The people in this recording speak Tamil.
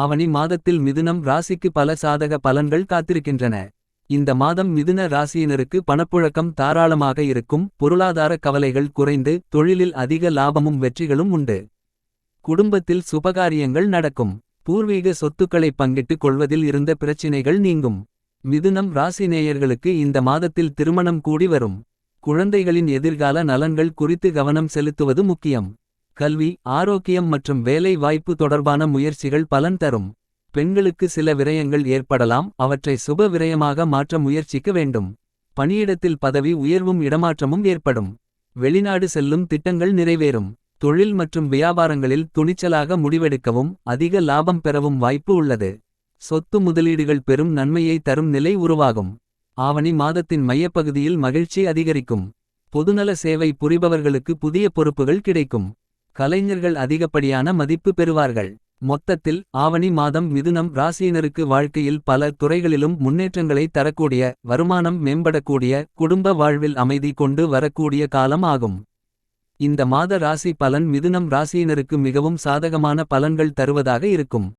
ஆவணி மாதத்தில் மிதுனம் ராசிக்கு பல சாதக பலன்கள் காத்திருக்கின்றன. இந்த மாதம் மிதுன ராசியினருக்கு பணப்புழக்கம் தாராளமாக இருக்கும். பொருளாதார கவலைகள் குறைந்து தொழிலில் அதிக லாபமும் வெற்றிகளும் உண்டு. குடும்பத்தில் சுபகாரியங்கள் நடக்கும். பூர்வீக சொத்துக்களை பங்கிட்டுக் கொள்வதில் இருந்த பிரச்சினைகள் நீங்கும். மிதுனம் ராசி நேயர்களுக்கு இந்த மாதத்தில் திருமணம் கூடி வரும். குழந்தைகளின் எதிர்கால நலன்கள் குறித்து கவனம் செலுத்துவது முக்கியம். கல்வி ஆரோக்கியம் மற்றும் வேலை வாய்ப்பு தொடர்பான முயற்சிகள் பலன் தரும். பெண்களுக்கு சில விரயங்கள் ஏற்படலாம் அவற்றை சுப விரயமாக மாற்ற முயற்சிக்க வேண்டும். பணியிடத்தில் பதவி உயர்வும் இடமாற்றமும் ஏற்படும். வெளிநாடு செல்லும் திட்டங்கள் நிறைவேறும். தொழில் மற்றும் வியாபாரங்களில் துணிச்சலாக முடிவெடுக்கவும். அதிக லாபம் பெறவும் வாய்ப்பு உள்ளது. சொத்து முதலீடுகள் பெரும் நன்மையை தரும் நிலை உருவாகும். ஆவணி மாதத்தின் மையப்பகுதியில் மகிழ்ச்சி அதிகரிக்கும். பொதுநல சேவை புரிபவர்களுக்கு புதிய பொறுப்புகள் கிடைக்கும். கலைஞர்கள் அதிகப்படியான மதிப்பு பெறுவார்கள். மொத்தத்தில் ஆவணி மாதம் மிதுனம் ராசியினருக்கு வாழ்க்கையில் பல துறைகளிலும் முன்னேற்றங்களை தரக்கூடிய. வருமானம் மேம்படக்கூடிய குடும்ப வாழ்வில் அமைதி கொண்டு வரக்கூடிய காலம் ஆகும். இந்த மாத ராசி பலன் மிதுனம் ராசியினருக்கு மிகவும் சாதகமான பலன்கள் தருவதாக இருக்கும்.